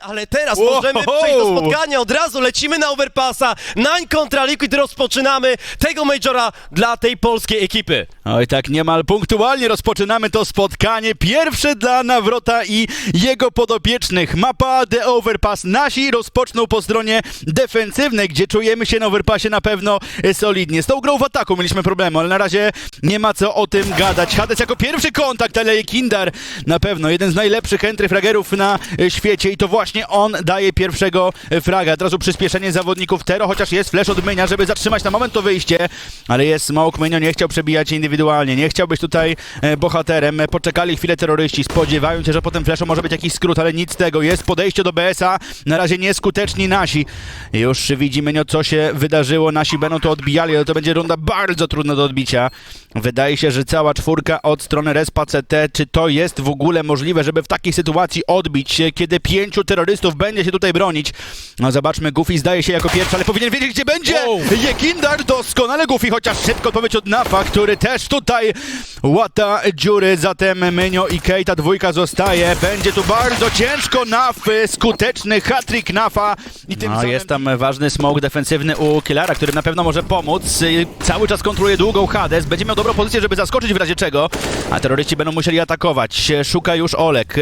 Ale teraz Wow. możemy przejść do spotkania, od razu lecimy na Overpassa, Nine kontra Liquid, rozpoczynamy tego Majora dla tej polskiej ekipy. Oj tak niemal punktualnie rozpoczynamy to spotkanie. Pierwsze dla Nawrota i jego podopiecznych. Mapa The Overpass. Nasi rozpoczną po stronie defensywnej, gdzie czujemy się na Overpassie na pewno e, solidnie. Z tą grą w ataku mieliśmy problemy, ale na razie nie ma co o tym gadać. Hades jako pierwszy kontakt, ale Kindar na pewno jeden z najlepszych entry fragerów na e, świecie i to właśnie on daje pierwszego fraga. Od razu przyspieszenie zawodników Tero, chociaż jest flash od Mynia, żeby zatrzymać na moment to wyjście, ale jest smoke. Mynio nie chciał przebijać indywidualnie, nie chciał być tutaj e, bohaterem. Poczekali chwilę terroryści, spodziewają się, że po tym flashu może być jakiś skrót, ale nic z tego. Jest podejście do BS-a, na razie nieskuteczni nasi. Już widzi Mynio, co się wydarzyło. Nasi będą to odbijali, ale to będzie runda bardzo trudna do odbicia. Wydaje się, że cała czwórka od strony Respa CT, czy to jest w ogóle możliwe, żeby w takiej sytuacji odbić się, kiedy pięciu terrorystów będzie się tutaj bronić. No zobaczmy, Goofy zdaje się jako pierwszy, ale powinien wiedzieć, gdzie będzie. Wow. Jekindar doskonale Goofy, chociaż szybko odpowiedź od Nafa, który też tutaj łata dziury, zatem Mynio i Kate, ta dwójka zostaje. Będzie tu bardzo ciężko, Naf, skuteczny hat-trick Nafa. I tym no, jest tam ważny smoke defensywny u Killara, który na pewno może pomóc. Cały czas kontroluje długą Hades, będzie miał dobrą pozycję, żeby zaskoczyć w razie czego, a terroryści będą musieli atakować. Szuka już Olek,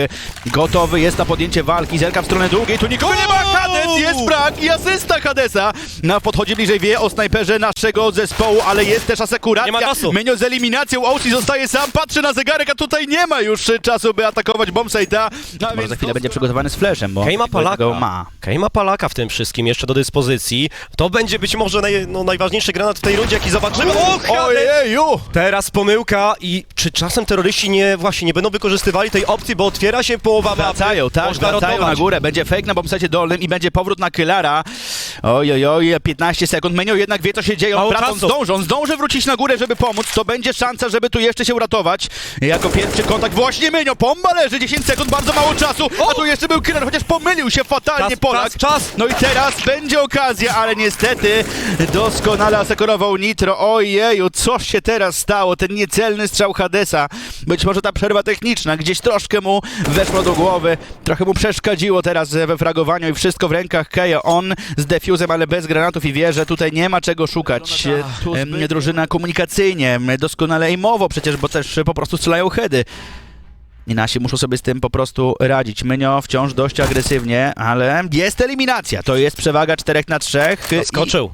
gotowy jest na podjęcie walki, zerka w stronę długiej, tu nikogo nie ma, Hades, jest brak i asysta Hadesa. Naf podchodzi bliżej, wie o snajperze naszego zespołu, ale jest też asekuracja. Nie ma czasu. Menio z eliminacją, Osi zostaje sam, patrzy na zegarek, a tutaj nie ma już y, czasu, by atakować bombsite'a. No, Może za chwilę będzie przygotowany z flashem, bo Kej ma ma. Kej ma Palaka w tym wszystkim jeszcze do dyspozycji. To będzie być może naj, no, najważniejszy granat w tej rundzie, jaki zobaczymy. O, Hades! Ojeju! Teraz pomyłka i czy czasem terroryści nie właśnie nie będą wykorzystywali tej opcji, bo otwiera się połowa mapy. Wracają, tak, Można wracają na górę. Będzie fake na bombsite dolnym i będzie powrót na Kylara. Oj, oj, oj, 15 sekund. Menio jednak wie, co się dzieje. On, Mało prawda, on czasu. zdąży, on zdąży wrócić na górę, żeby pomóc. To będzie szansa, żeby tu jeszcze się uratować. Jako pierwszy kontakt właśnie Menio. Pomba leży, 10 sekund, bardzo mało czasu. A tu jeszcze był Kylar, chociaż pomylił się fatalnie Czas, Polak. czas, czas. No i teraz będzie okazja, ale niestety doskonale asekurował Nitro. Ojeju, co się teraz stało? Ten niecelny strzał Hadesa. Być może ta przerwa techniczna gdzieś troszkę mu weszła do głowy. Trochę mu przeszkadziło teraz we fragowaniu i wszystko w rękach Keja. On z defuzem, ale bez granatów i wie, że tutaj nie ma czego szukać. Em, Drużyna komunikacyjnie, doskonale aimowo przecież, bo też po prostu strzelają heady. I nasi muszą sobie z tym po prostu radzić. Mynio wciąż dość agresywnie, ale jest eliminacja. To jest przewaga 4 na 3. Skoczył.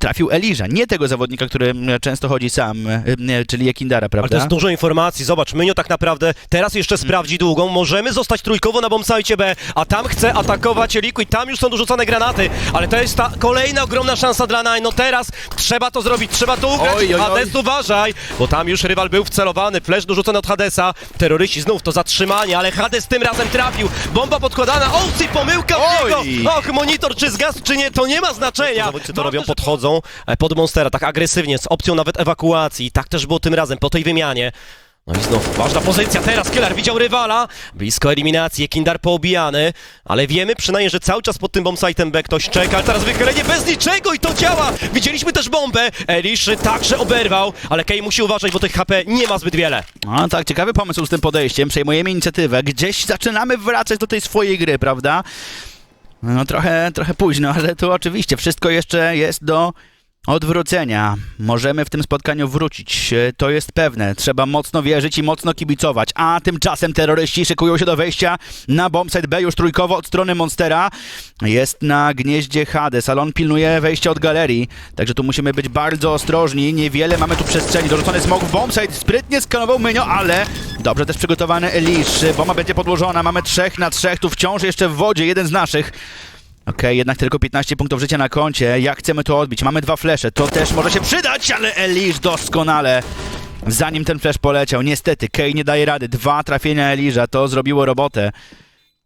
Trafił Eliża, nie tego zawodnika, który mm, często chodzi sam, y, y, czyli Jekindara, Ale prawda? to jest dużo informacji. Zobacz, Mynio tak naprawdę teraz jeszcze sprawdzi długą. Możemy zostać trójkowo na bombsite B, a tam chce atakować Liquid. Tam już są dorzucane granaty, ale to jest ta kolejna ogromna szansa dla Nine. No teraz trzeba to zrobić, trzeba to ugrać. Oj, oj, oj. Hades, uważaj, bo tam już rywal był wcelowany. Flash dorzucony od Hadesa. Terroryści znów to zatrzymanie, ale Hades tym razem trafił. Bomba podkładana. Osi, pomyłka w Oj. niego. Och, monitor czy zgasł, czy nie, to nie ma znaczenia. Zawodnicy to robią, podchodzą e, pod Monstera, tak agresywnie, z opcją nawet ewakuacji. Tak też było tym razem, po tej wymianie. No i znów ważna pozycja teraz, Killer widział rywala, blisko eliminacji, Kindar poobijany, ale wiemy przynajmniej, że cały czas pod tym bombsite'em B ktoś czeka, ale teraz wychylenie bez niczego i to działa! Widzieliśmy też bombę, Elisz także oberwał, ale Kej musi uważać, bo tych HP nie ma zbyt wiele. No tak, ciekawy pomysł z tym podejściem. Przejmujemy inicjatywę. Gdzieś zaczynamy wracać do tej swojej gry, prawda? No trochę, trochę późno, ale tu oczywiście wszystko jeszcze jest do odwrócenia. Możemy w tym spotkaniu wrócić, to jest pewne. Trzeba mocno wierzyć i mocno kibicować. A tymczasem terroryści szykują się do wejścia na bombsite B już trójkowo od strony Monstera. Jest na gnieździe Hades, ale on pilnuje wejścia od galerii. Także tu musimy być bardzo ostrożni. Niewiele mamy tu przestrzeni. Dorzucony smok w bombsite. Sprytnie skanował Mynio, ale dobrze też przygotowany Elisz. Bomba będzie podłożona. Mamy trzech na trzech. Tu wciąż jeszcze w wodzie. Jeden z naszych. Okej, jednak tylko 15 punktów życia na koncie. Jak chcemy to odbić? Mamy dwa flesze. To też może się przydać, ale Elisz doskonale. Zanim ten flash poleciał, niestety Kej nie daje rady. Dwa trafienia Eliża, to zrobiło robotę.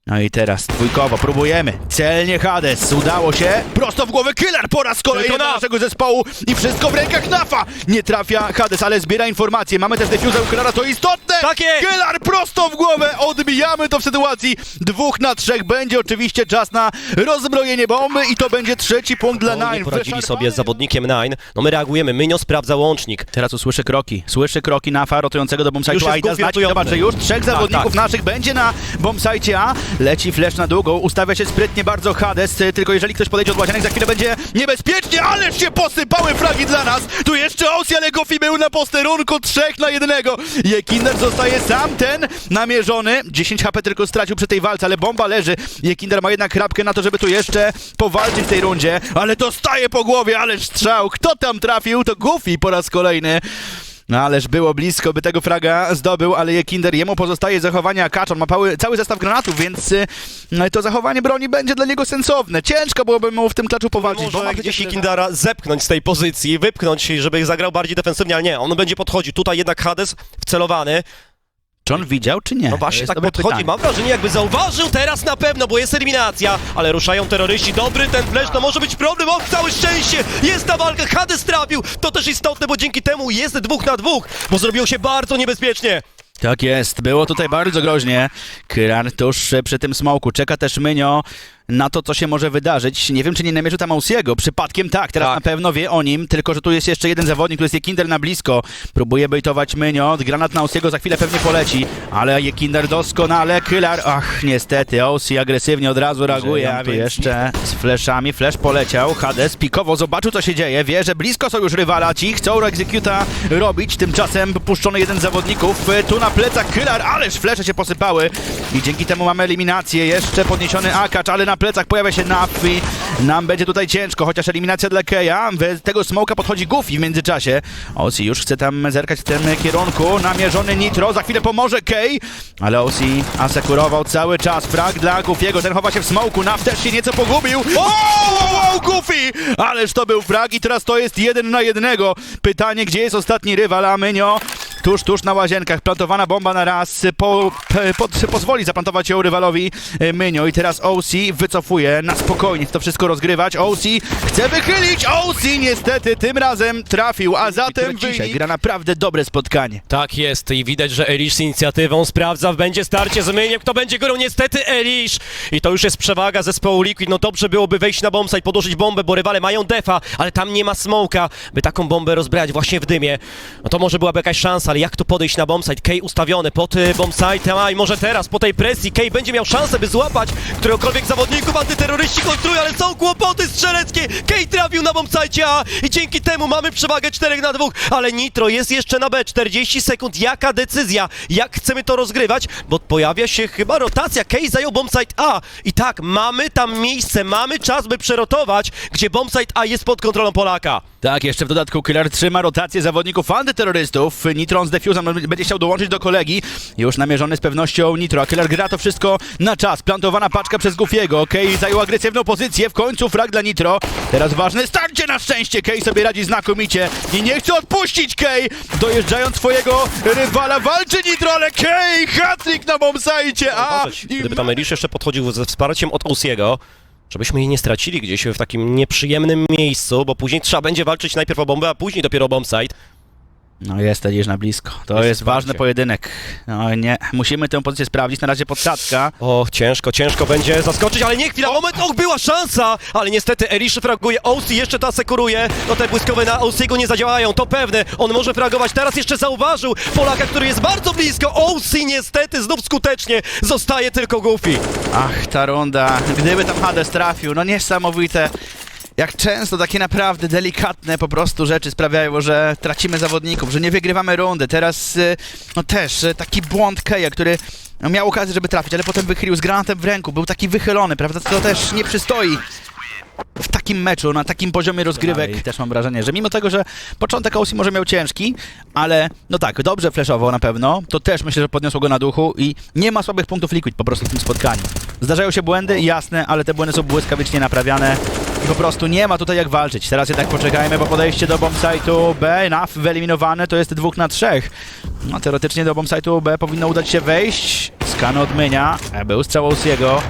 No i teraz dwójkowo, próbujemy. Celnie Hades, udało się. Prosto w głowę Killer po raz kolejny dla naszego zespołu i wszystko w rękach Nafa. Nie trafia Hades, ale zbiera informacje. Mamy też defuzę u Killera, to istotne. Tak jest. Killer prosto w głowę, odbijamy to w sytuacji dwóch na trzech. Będzie oczywiście czas na rozbrojenie bomby i to będzie trzeci punkt dla No, nie Nine. poradzili sobie z zawodnikiem Nine. No my reagujemy, Mynio sprawdza łącznik. Teraz usłyszy kroki. Słyszy kroki Nafa rotującego do Już bombsite'u jest Aida. Znaczy, rotujący. zobacz, że już trzech zawodników tak. naszych będzie na bombsite A. Leci flash na długą, ustawia się sprytnie bardzo Hades, y, tylko jeżeli ktoś podejdzie od łazienek, za chwilę będzie niebezpiecznie, ależ się posypały flagi dla nas! Tu jeszcze Osi, ale Gofi był na posterunku, trzech na jednego. Jekinder zostaje sam ten namierzony. 10 HP tylko stracił przy tej walce, ale bomba leży. Jekinder ma jednak chrapkę na to, żeby tu jeszcze powalczyć w tej rundzie, ale dostaje po głowie, ależ strzał. Kto tam trafił? To Goofy po raz kolejny. No ależ było blisko, by tego fraga zdobył, ale Jekinder, jemu pozostaje zachowanie Akacz, on ma pały, cały zestaw granatów, więc y, no, to zachowanie broni będzie dla niego sensowne. Ciężko byłoby mu w tym klaczu powalczyć. bo ma Może gdzieś Kindara zepchnąć z tej pozycji, wypchnąć, żeby zagrał bardziej defensywnie, ale nie, on będzie podchodził. Tutaj jednak Hades wcelowany. Czy on widział, czy nie? No właśnie tak podchodzi. pytanie. Mam wrażenie, jakby zauważył teraz na pewno, bo jest eliminacja, ale ruszają terroryści. Dobry ten flash, to może być problem. O, całe szczęście! Jest ta walka, Hades trafił. To też istotne, bo dzięki temu jest dwóch na dwóch, bo zrobiło się bardzo niebezpiecznie. Tak jest, było tutaj bardzo groźnie. Kyran tuż przy tym smoku. Czeka też Mynio na to, co się może wydarzyć. Nie wiem, czy nie namierzył tam Ausiego. Przypadkiem tak, teraz Tak. na pewno wie o nim, tylko że tu jest jeszcze jeden zawodnik, tu jest Jekinder na blisko. Próbuje bejtować Mynio, granat na Ausiego za chwilę pewnie poleci, ale Jekinder doskonale, Kylar, ach, niestety, Ausi agresywnie od razu reaguje, a jeszcze. z fleszami, flash poleciał, Hades pikowo zobaczył, co się dzieje, wie, że blisko są już rywala, ci chcą executa robić, tymczasem puszczony jeden z zawodników, y, tu na plecach Kylar, ależ flesze się posypały. I dzięki temu mamy eliminację, jeszcze podniesiony Akacz, ale na plecach pojawia się Naf i nam będzie tutaj ciężko, chociaż eliminacja dla Keja, tego smoka podchodzi Goofy w międzyczasie, Osi już chce tam zerkać w tym kierunku, namierzony Nitro, za chwilę pomoże Kej, ale Osi asekurował cały czas, frag dla Goofiego, ten chowa się w smoku, Naf też się nieco pogubił, o, o, Goofy, ależ to był frag i teraz to jest jeden na jednego, pytanie, gdzie jest ostatni rywal, a Mynio Tuż, tuż na łazienkach, plantowana bomba na raz, po, p- pod, pozwoli zaplantować ją rywalowi e, Mynio i teraz OC wycofuje na spokojnie, to wszystko rozgrywać, OC chce wychylić, OC niestety tym razem trafił, a zatem dzisiaj. dzisiaj gra naprawdę dobre spotkanie. Tak jest i widać, że Elisz z inicjatywą sprawdza, będzie starcie z Myniem, kto będzie górą, niestety Elisz! I to już jest przewaga zespołu Liquid, no dobrze byłoby wejść na bombsite, podłożyć bombę, bo rywale mają defa, ale tam nie ma smoka, by taką bombę rozbrać właśnie w dymie. No to może byłaby jakaś szansa, ale jak to podejść na bombsite? Kej ustawiony pod y, bombsite, a i może teraz po tej presji Kej będzie miał szansę, by złapać któregokolwiek zawodników, antyterroryści konstruują, ale są kłopoty strzeleckie! Kej trafił na bombsite, a i dzięki temu mamy przewagę 4 na 2, ale Nitro jest jeszcze na B, 40 sekund, jaka decyzja, jak chcemy to rozgrywać, bo pojawia się chyba rotacja, Kej zajął bombsite A. I tak, mamy tam miejsce, mamy czas, by przerotować, gdzie bombsite A jest pod kontrolą Polaka. Tak, jeszcze w dodatku Killer trzyma rotację zawodników antyterrorystów. Nitron z Defusem będzie chciał dołączyć do kolegi. Już namierzony z pewnością Nitro, a Killer gra to wszystko na czas. Plantowana paczka przez Goofiego. Kej zajął agresywną pozycję, w końcu frag dla Nitro. Teraz ważne starcie na szczęście. Kej sobie radzi znakomicie i nie chce odpuścić Kej. Dojeżdżając swojego rywala, walczy Nitro, ale Kej, hattrick na bombsajcie, a... Gdyby tam Elisz jeszcze podchodził ze wsparciem od Osiego, żebyśmy jej nie stracili gdzieś w takim nieprzyjemnym miejscu, bo później trzeba będzie walczyć najpierw o bombę, a później dopiero o bombsite. No jest Elisz na blisko. To Jest jest, ważny pojedynek. No nie, musimy tę pozycję sprawdzić. Na razie podsadka. O, ciężko, ciężko będzie zaskoczyć, ale nie chwila, moment, och, była szansa, ale niestety Elisz fraguje, Osi jeszcze to asekuruje, no te błyskowe na Osiego nie zadziałają, to pewne, on może fragować, teraz jeszcze zauważył Polaka, który jest bardzo blisko, Osi niestety znów skutecznie, zostaje tylko Goofy. Ach, ta runda. Gdyby tam Hades trafił, no niesamowite. Jak często takie naprawdę delikatne po prostu rzeczy sprawiają, że tracimy zawodników, że nie wygrywamy rundy. Teraz y, no też y, taki błąd Keja, który miał okazję, żeby trafić, ale potem wychylił z granatem w ręku. Był taki wychylony, prawda? To też nie przystoi w takim meczu, na takim poziomie rozgrywek. I też mam wrażenie, że mimo tego, że początek Aussie może miał ciężki, ale no tak, dobrze flashował na pewno, to też myślę, że podniosło go na duchu i nie ma słabych punktów Liquid po prostu w tym spotkaniu. Zdarzają się błędy, jasne, ale te błędy są błyskawicznie naprawiane po prostu nie ma tutaj jak walczyć. Teraz jednak poczekajmy, bo podejście do bombsite'u B, NAF wyeliminowane, to jest dwóch na trzech. No teoretycznie do bombsite'u B powinno udać się wejść. Skan odmienia, był strzał Ausiego.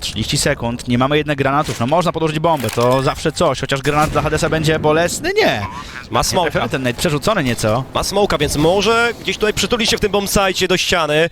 30 sekund, nie mamy jednak granatów. No można podłożyć bombę, to zawsze coś, chociaż granat dla Hadesa będzie bolesny? Nie. Ma smoka, ten przerzucony nieco. ma smoka, więc może gdzieś tutaj przytuli się w tym bombsite do ściany.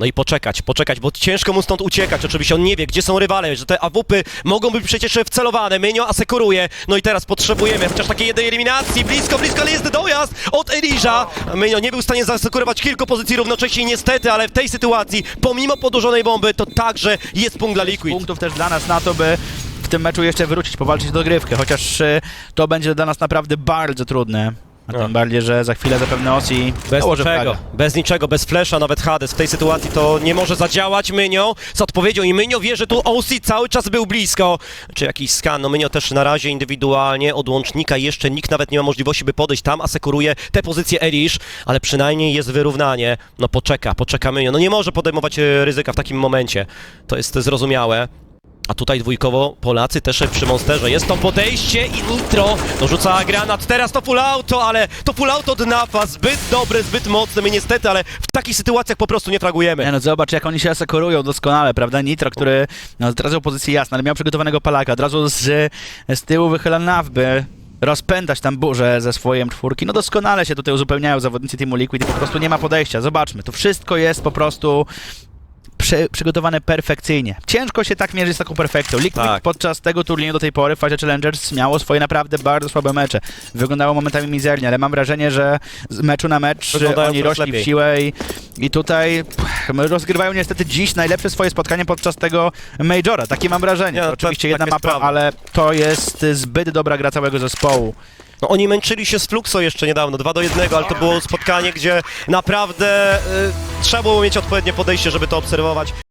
No i poczekać, poczekać, bo ciężko mu stąd uciekać. Oczywiście on nie wie, gdzie są rywale, że te AWP mogą być przecież wcelowane. Mynio asekuruje. No i teraz potrzebujemy chociaż takiej jednej eliminacji. Blisko, blisko, ale jest dojazd od Eliża. Mynio nie był w stanie zasekurować kilku pozycji równocześnie, niestety, ale w tej sytuacji, pomimo podłożonej bomby, to także jest punkt dla Liquid. punktów też dla nas na to, by w tym meczu jeszcze wrócić, powalczyć o dogrywkę, chociaż e, to będzie dla nas naprawdę bardzo trudne. A No. tym bardziej, że za chwilę zapewne Osi Bez nałoży niczego, flagę. bez niczego, bez flesza, nawet Hades w tej sytuacji to nie może zadziałać Mynio z odpowiedzią i Mynio wie, że tu OC cały czas był blisko. Czy jakiś skan, no Mynio też na razie indywidualnie od łącznika jeszcze nikt nawet nie ma możliwości by podejść tam, asekuruje tę pozycję Elish, ale przynajmniej jest wyrównanie. No poczeka, poczeka Mynio, no nie może podejmować e, ryzyka w takim momencie, to jest zrozumiałe. A tutaj dwójkowo Polacy też przy Monsterze. Jest to podejście i Nitro dorzuca granat. Teraz to full auto, ale to full auto od. Zbyt dobre, zbyt mocne. My niestety, ale w takich sytuacjach po prostu nie fragujemy. No, zobacz jak oni się asekurują doskonale, prawda? Nitro, który no, zdradzał pozycję jasno, ale miał przygotowanego Palaka, od razu z, z tyłu wychyla nawby, rozpętać tam burzę ze swoim czwórki. No doskonale się tutaj uzupełniają zawodnicy Teamu Liquid i po prostu nie ma podejścia. Zobaczmy, to wszystko jest po prostu przy, przygotowane perfekcyjnie. Ciężko się tak mierzyć z taką perfekcją. Liquid Tak. podczas tego turnieju do tej pory w fazie Challengers miało swoje naprawdę bardzo słabe mecze. Wyglądało momentami mizernie, ale mam wrażenie, że z meczu na mecz Wyglądają oni rośli lepiej. w siłę i, i tutaj rozgrywają niestety dziś najlepsze swoje spotkanie podczas tego Majora. Takie mam wrażenie. Nie, To no, oczywiście tak- jedna mapa, ale to jest zbyt dobra gra całego zespołu. No, oni męczyli się z Fluxo jeszcze niedawno, 2 do 1, ale to było spotkanie, gdzie naprawdę y, trzeba było mieć odpowiednie podejście, żeby to obserwować.